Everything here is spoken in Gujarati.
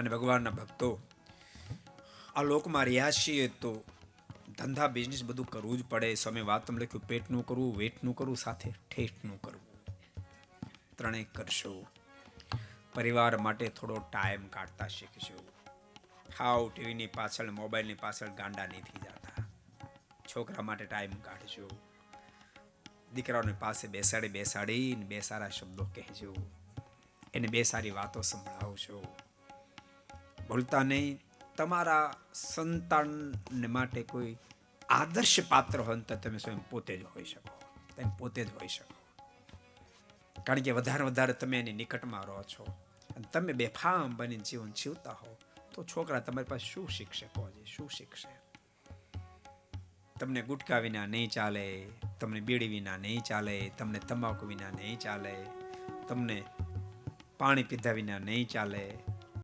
અને ભગવાનના ભક્તો, આ લોકમાં રહ્યા છીએ તો ધંધા બિઝનેસ બધું કરવું જ પડે. સમય તમને લખ્યું પેટનું કરવું, વેટનું કરવું, સાથે ઠેઠનું કરવું. ત્રણેય કરશો. પરિવાર માટે થોડો ટાઈમ કાઢતા શીખશો હાવ ટીવીની પાછળ, મોબાઈલની પાછળ ગાંડા નહીં થઈ જતા. છોકરા માટે ટાઈમ કાઢજો. દીકરાઓની પાસે બેસાડી બેસાડીને બે સારા શબ્દો કહેજો. એને બે સારી વાતો સંભળાવશો ભૂલતા નહીં. તમારા સંતાનને માટે કોઈ આદર્શ પાત્ર હોય તો તમે સ્વયં પોતે જ હોઈ શકો. તમે પોતે જ હોઈ શકો. કારણ કે વધારે વધારે તમે એની નિકટમાં રહો છો. અને તમે બેફામ બની જીવન જીવતા હો. તો છોકરા તમારી પાસે શું શીખશે? પહોંચે શું શીખશે? તમને ગુટકા વિના નહીં ચાલે, તમને બીડી વિના નહીં ચાલે, તમને તમાકુ વિના નહીં ચાલે, તમને પાણી પીધા વિના નહીં ચાલે